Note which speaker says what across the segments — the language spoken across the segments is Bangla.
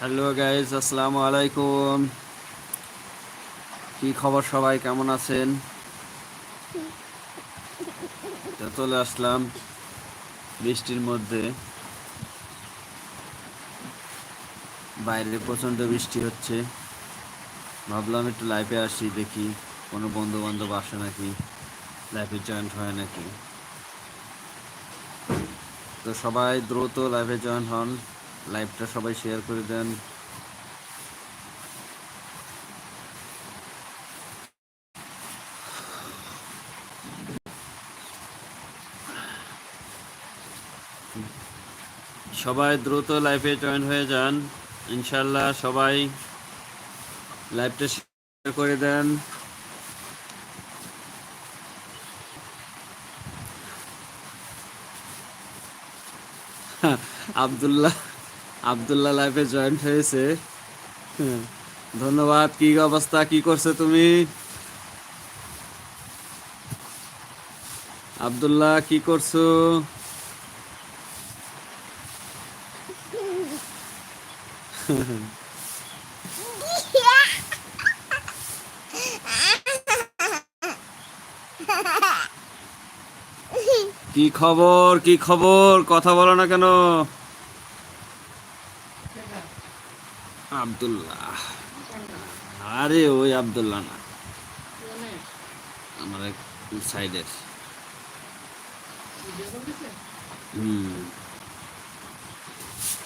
Speaker 1: হ্যালো গাইজ আসসালামু আলাইকুম কি খবর সবাই? কেমন আছেন? চলে আসলাম বৃষ্টির মধ্যে। বাইরে প্রচণ্ড বৃষ্টি হচ্ছে। ভাবলাম একটু লাইফে আসি, দেখি কোনো বন্ধু বান্ধব আসে নাকি? লাইফে জয়েন্ট হয় নাকি? তো সবাই দ্রুত লাইফে জয়েন হন। লাইভটা সবাই শেয়ার করে দেন। সবাই দ্রুত লাইভে জয়েন হয়ে যান। ইনশাল্লাহ সবাই লাইভটা শেয়ার করে দেন। আবদুল্লাহ আবদুল্লাহ লাইফে জয়েন্ট হয়েছে। হ্যাঁ, ধন্যবাদ। কি অবস্থা? কি করছ তুমি? আবদুল্লাহ কি করছ? কি খবর? কি খবর? কথা বলো না কেন। আব্দুল্লাহ। আরে ওই আবদুল্লাহ না। আমার এক সাইডের হুম।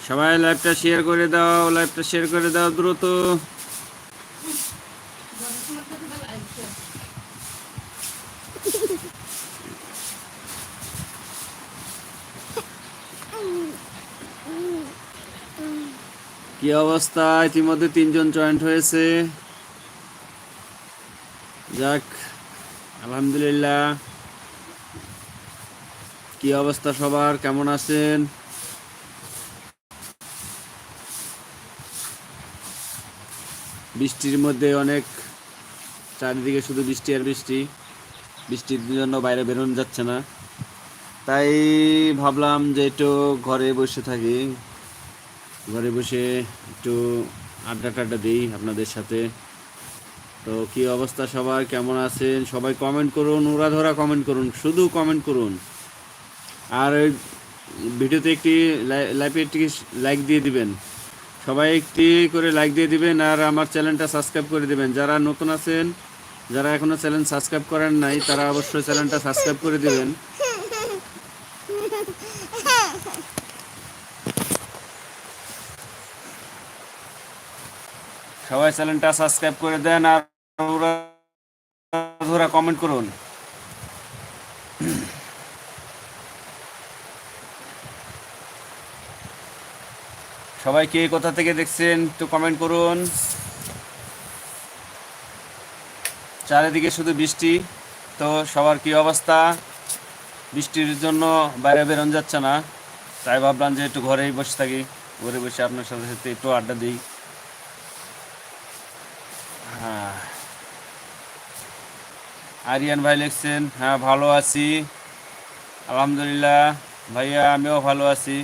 Speaker 1: সবাই লাইভটা শেয়ার করে দাও লাইভটা শেয়ার করে দাও দ্রুত। অবস্থা ইতিমধ্যে তিনজন জয়েন্ট হয়েছে। যাক, আলহামদুলিল্লাহ। কি অবস্থা সবার? কেমন আছেন? বৃষ্টির মধ্যে অনেক, চারিদিকে শুধু বৃষ্টি আর বৃষ্টি। বৃষ্টির জন্য বাইরে বেরোনো যাচ্ছে না। তাই ভাবলাম যে একটু ঘরে বসে থাকি। ঘরে বসে একটু আড্ডা টাড্ডা দিই আপনাদের সাথে। তো কি অবস্থা সবার? কেমন আছেন? সবাই কমেন্ট করুন ওরা ধরা কমেন্ট করুন, শুধু কমেন্ট করুন। আর ভিডিওতে একটি লাইভে একটি লাইক দিয়ে দিবেন। সবাই একটি করে লাইক দিয়ে দিবেন আর আমার চ্যানেলটা সাবস্ক্রাইব করে দিবেন। যারা নতুন আছেন, যারা এখনও চ্যানেল সাবস্ক্রাইব করেন নাই, তারা অবশ্যই চ্যানেলটা সাবস্ক্রাইব করে দিবেন। সবাই চ্যানেলটা সাবস্ক্রাইব করে দেন আর ওরা ধরা কমেন্ট করুন। সবাই কে কোথা থেকে দেখছেন একটু কমেন্ট করুন। চারিদিকে শুধু বৃষ্টি, তো সবার কি অবস্থা? বৃষ্টির জন্য বাইরে বেরোন যাচ্ছে না। তাই ভাবলাম যে একটু ঘরেই বসে থাকি। ঘরে বসে আপনার সাথে সাথে একটু আড্ডা দিই। আরিয়ান ভাই লিখছেন হ্যাঁ ভালো আছি। আলহামদুলিল্লাহ। ভাইয়া, আমিও ভালো আছি।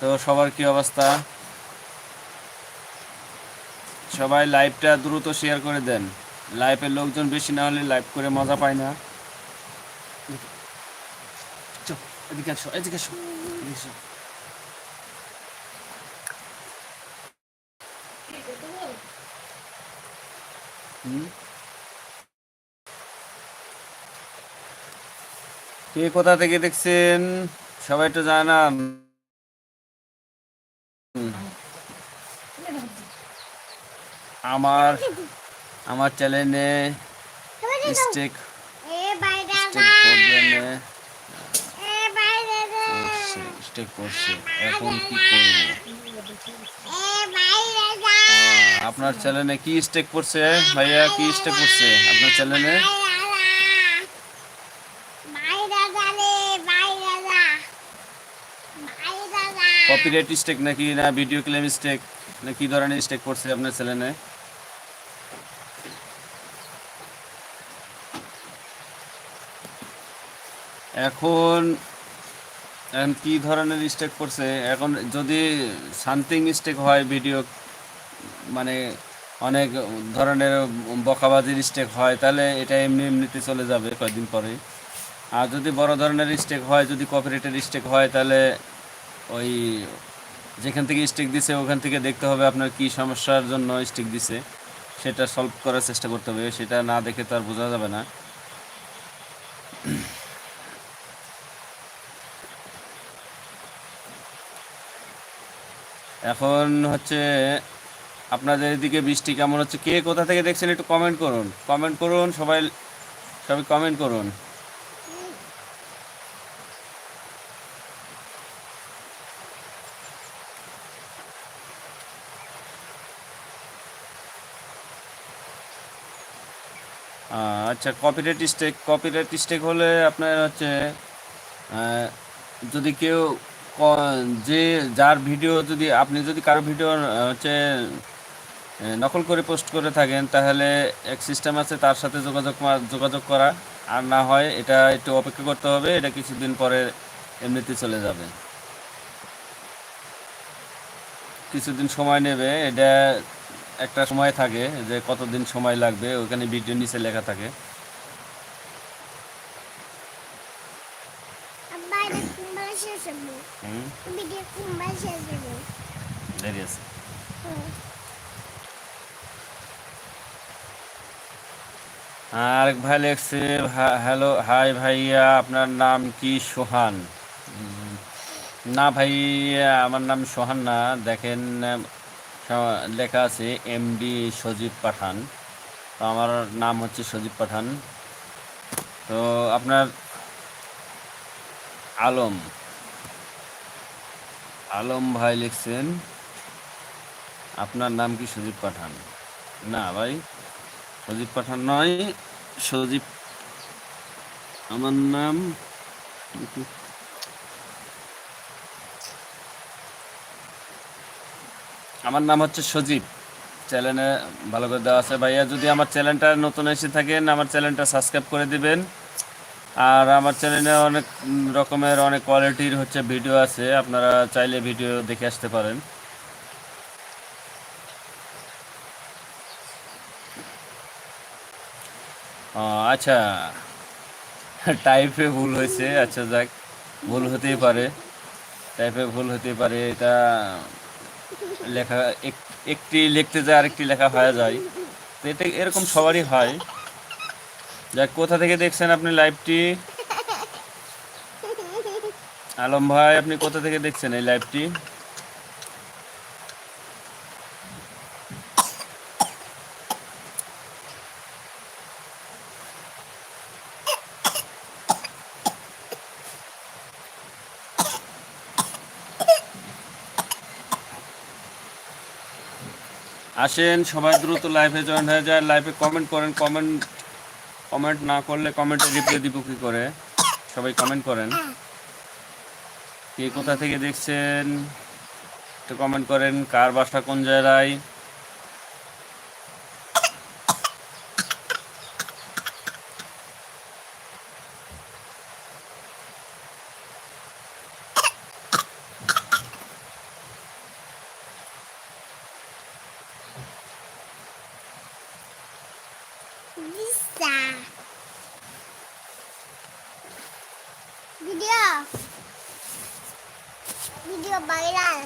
Speaker 1: তো সবার কি অবস্থা? সবাই লাইভটা দ্রুত শেয়ার করে দেন। লাইভের লোকজন বেশি না হলে লাইভ করে মজা পায় না। এদিকে এদিকে আসো এদিকে আসো। হুম? কে কোথা থেকে দেখছেন? সবাই তো জানান। আমার আমার চ্যানেলে স্টেক স্টেক করছে। এখন কি আপনার চ্যানেলে কি স্টেক করছে? ভাইয়া, কি স্টেক করছে আপনার চ্যানেলে কপিরাইট স্টেক নাকি না ভিডিও ক্লেম স্টেক না কি ধরনের স্টেক পড়ছে আপনার চ্যানেলে এখন এখন কি ধরনের স্টেক পড়ছে? এখন যদি সামথিং স্টেক হয় ভিডিও মানে অনেক ধরনের বকাবাজির স্টেক হয়, তাহলে এটা এমনি এমনিতে চলে যাবে কয়েকদিন পরে আর যদি বড় ধরনের স্টেক হয়, যদি কপারেটের স্টেক হয়, তাহলে ওই যেখান থেকে স্টিক দিছে, ওখান থেকে দেখতে হবে আপনার কি সমস্যার জন্য স্টিক দিছে। সেটা সলভ করার চেষ্টা করতে হবে। সেটা না দেখে তো আর বোঝা যাবে না। এখন হচ্ছে আপনাদের এদিকে বৃষ্টি কেমন হচ্ছে? কে কোথা থেকে দেখছেন একটু কমেন্ট করুন। কমেন্ট করুন, সবাই সবাই কমেন্ট করুন। আচ্ছা কপিরাইট স্টেক কপিরাইট স্টেক হলে আপনার হচ্ছে যদি কেউ যে যার ভিডিও যদি, আপনি যদি কারও ভিডিও হচ্ছে নকল করে পোস্ট করে থাকেন, তাহলে এক সিস্টেম আছে, তার সাথে যোগাযোগ যোগাযোগ করা। আর না হয়, এটা একটু অপেক্ষা করতে হবে, এটা কিছুদিন পরে এমনিতে চলে যাবে। কিছুদিন সময় নেবে, এটা একটা সময় থাকে যে কতদিন সময় লাগবে, ওখানে ভিডিও নিচে লেখা থাকে
Speaker 2: আব্বা এটা কুম্বাল শেষ হব
Speaker 1: হুম
Speaker 2: ভিডিও কুম্বাল শেষ হব
Speaker 1: দেরি আছে আরেক ভাই লেখছে হ্যালো, হাই ভাইয়া, আপনার নাম কি সোহান? না ভাইয়া, আমার নাম সোহান না। দেখেন লেখা আছে, এমডি সজীব পাঠান। তো আমার নাম হচ্ছে সজীব পাঠান। তো আপনার আলম। আলম ভাই লিখছেন আপনার নাম কি সজীব পাঠান? না ভাই, সজীব পাঠান নয়, সজীব, আমার নাম আমার নাম হচ্ছে সজীব। চ্যানেলে ভালো করে দেওয়া আছে ভাইয়া, যদি আমার চ্যানেলটা নতুন এসে থাকেন, আমার চ্যানেলটা সাবস্ক্রাইব করে দিবেন। আর আমার চ্যানেলে অনেক রকমের, অনেক কোয়ালিটির হচ্ছে ভিডিও আছে, আপনারা চাইলে ভিডিও দেখে আসতে পারেন। আচ্ছা। টাইপে ভুল হয়েছে আচ্ছা যাক, ভুল হতেই পারে। টাইপে ভুল হতে পারে, এটা লেখা, এক- একটি লিখতে যায়, আরেকটি লেখা হয়ে যায়। তো এটা এরকম সবারই হয়। যাক, কোথা থেকে দেখছেন আপনি লাইভটি? আলম ভাই, আপনি কোথা থেকে দেখছেন এই লাইভটি? আসেন, সবাই দ্রুত লাইভে জয়েন হয়ে যায়। লাইভে কমেন্ট করেন কমেন্ট কমেন্ট না করলে কমেন্টে রিপ্লাই দিব কি করে? সবাই কমেন্ট করেন। কে কোথা থেকে দেখছেন? একটু কমেন্ট করেন, কার বাসা কোন জায়গায়
Speaker 2: দিস্তা ভিডিও ভিডিও ভাইরাল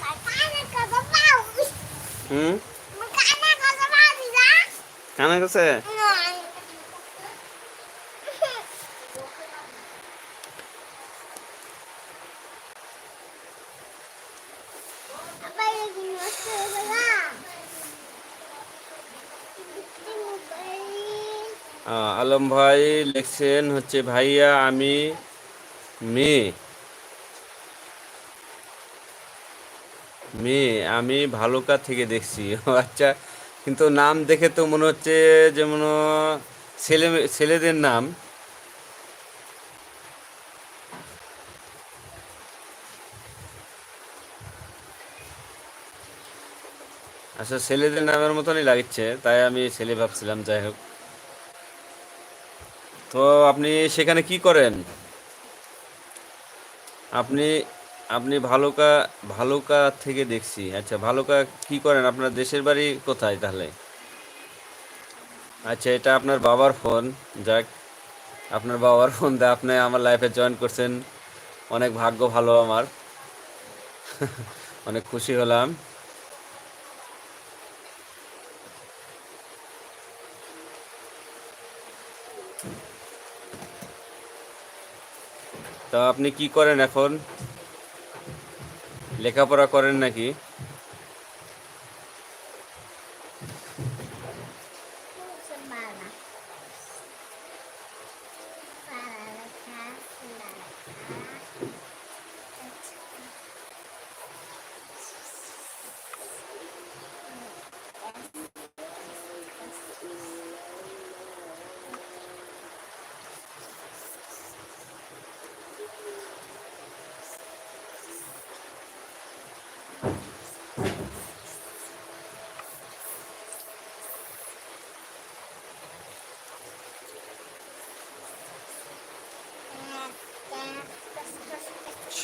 Speaker 2: আমার কানে কথা পাও
Speaker 1: হুম
Speaker 2: আমার কানে কথা পাও দিদা
Speaker 1: আহ, আলম ভাই লিখছেন হচ্ছে ভাইয়া আমি মেয়ে। মেয়ে আমি ভালুকা থেকে দেখছি। আচ্ছা কিন্তু নাম দেখে তো মনে হচ্ছে যেমন ছেলে, ছেলেদের নাম। আচ্ছা ছেলেদের নামের মতনই লাগছে, তাই আমি ছেলে ভাবছিলাম, যাই হোক। তো আপনি সেখানে কি করেন? আপনি আপনি ভালুকা ভালুকা থেকে দেখছি। আচ্ছা ভালুকা কি করেন? আপনার দেশের বাড়ি কোথায় তাহলে? আচ্ছা এটা আপনার বাবার ফোন। যাক, আপনার বাবার ফোন দিয়ে আপনি আমার লাইফে জয়েন করছেন। অনেক ভাগ্য ভালো আমার। অনেক খুশি হলাম। তো আপনি কি করেন এখন? লেখাপড়া করেন নাকি?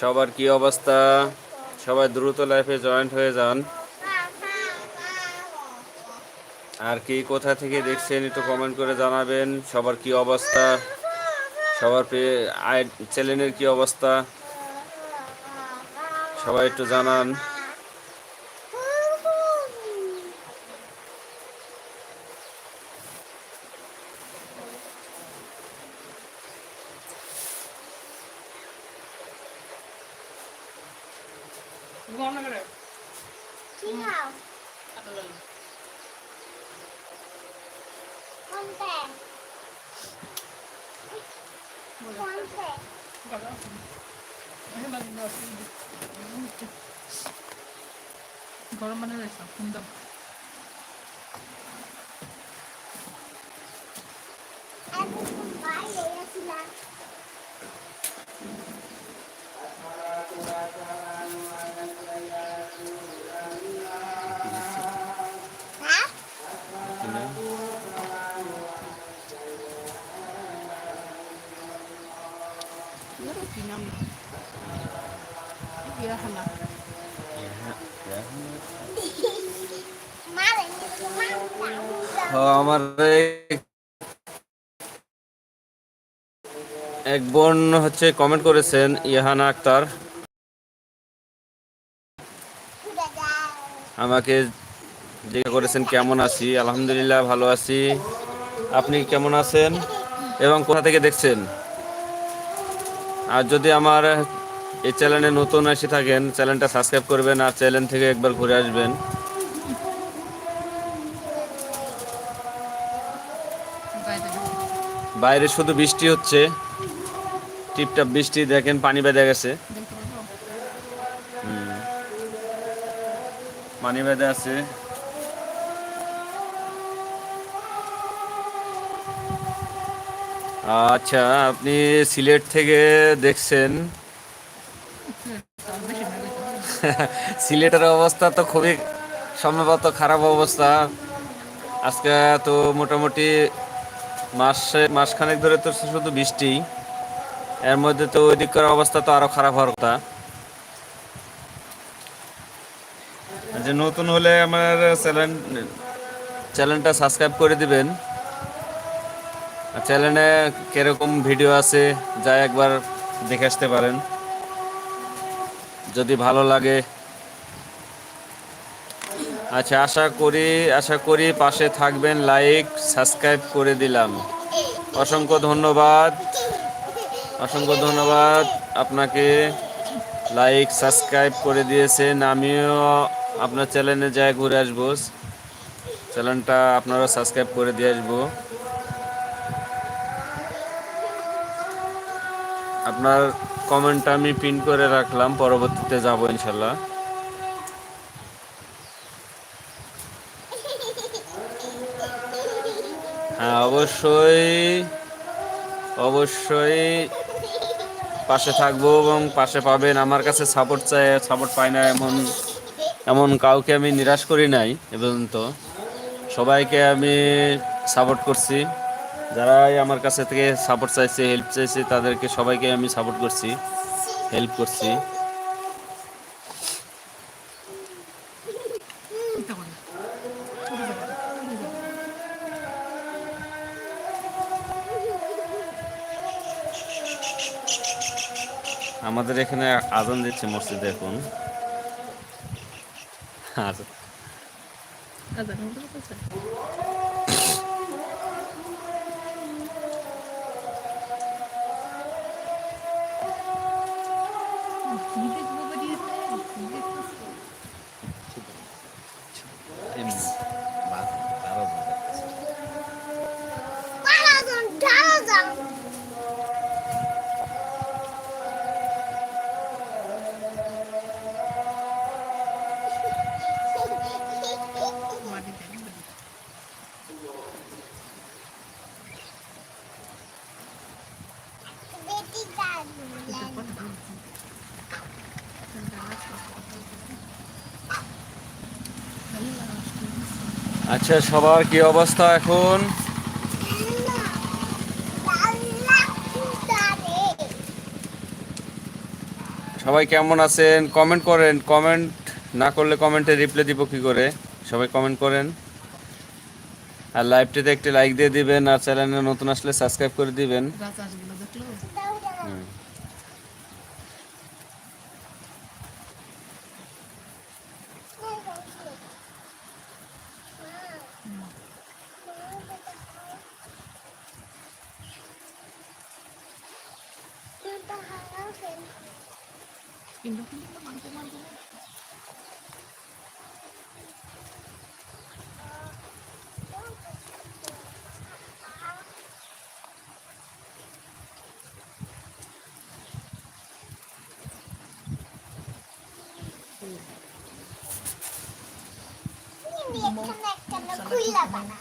Speaker 1: সবার কি অবস্থা? সবাই দ্রুত লাইফে জয়েন্ট হয়ে যান। আর কি, কোথা থেকে দেখছেন একটু কমেন্ট করে জানাবেন। সবার কি অবস্থা? সবার চ্যানেলের কি অবস্থা? সবাই একটু জানান
Speaker 3: গরম না করে
Speaker 2: Chino,
Speaker 3: আটা লাগে
Speaker 2: ponte, ponte.
Speaker 3: গরম মানে রয়েছে সুন্দর
Speaker 2: Aku kembali
Speaker 1: ও, আমার এক বোন হচ্ছে কমেন্ট করেছেন ইহানা আক্তার। আমাকে জিজ্ঞাসা করেছেন কেমন আছি? আলহামদুলিল্লাহ ভালো আছি। আপনি কেমন আছেন? এবং কোথা থেকে দেখছেন? আর যদি আমার এই চ্যানেলে নতুন এসে থাকেন চ্যানেলটা সাবস্ক্রাইব করবেন আর চ্যানেল থেকে একবার ঘুরে আসবেন। বাইরে শুধু বৃষ্টি হচ্ছে। টিপটাপ বৃষ্টি, দেখেন পানি বেঁধে গেছে। পানি বেঁধে আছে। আচ্ছা আপনি সিলেট থেকে দেখছেন। সিলেটের অবস্থা তো খুবই সম্ভবত খারাপ অবস্থা। আজকে তো মোটামুটি মাসে মাসখানেক ধরে তো শুধু বৃষ্টি। এর মধ্যে তো ওইদিককার অবস্থা তো আরও খারাপ হওয়ার কথা। যে নতুন হলে আমার চ্যানেল চ্যানেলটা সাবস্ক্রাইব করে দিবেন। চ্যানেলে কীরকম ভিডিও আছে, যা একবার দেখে আসতে পারেন। যদি ভালো লাগে। আচ্ছা আশা করি আশা করি পাশে থাকবেন। লাইক সাবস্ক্রাইব করে দিলাম। অসংখ্য ধন্যবাদ। অসংখ্য ধন্যবাদ। আপনাকে লাইক সাবস্ক্রাইব করে দিয়েছেন। আমিও আপনার চ্যানেলে যাই ঘুরে আসব। চ্যানেলটা আপনারা সাবস্ক্রাইব করে দিয়ে আসব। আপনার কমেন্টটা আমি পিন করে রাখলাম, পরবর্তীতে যাব ইনশাল্লাহ। হ্যাঁ অবশ্যই অবশ্যই পাশে থাকব এবং পাশে পাবেন। আমার কাছে সাপোর্ট চাই সাপোর্ট পাই না এমন এমন কাউকে আমি নিরাশ করি নাই এ পর্যন্ত। সবাইকে আমি সাপোর্ট করছি। যারাই আমার কাছে থেকে সাপোর্ট চাইছে হেল্প চাইছে, তাদেরকে সবাইকে আমি সাপোর্ট করছি হেল্প করছি। আমাদের এখানে আজান দিচ্ছে মসজিদে এখন।
Speaker 3: আজান।
Speaker 1: আচ্ছা সবার কি অবস্থা এখন? সবাই কেমন আছেন? কমেন্ট করেন কমেন্ট না করলে কমেন্টে রিপ্লাই দিব কি করে? সবাই কমেন্ট করেন। আর লাইভটিতে একটি লাইক দিয়ে দিবেন, আর চ্যানেলে নতুন আসলে সাবস্ক্রাইব করে দিবেন
Speaker 3: রাজহাঁসগুলো দেখল
Speaker 1: হুম।
Speaker 3: কিন্তু কিন্তু মানতে মানতে না।
Speaker 2: খুইলা বানা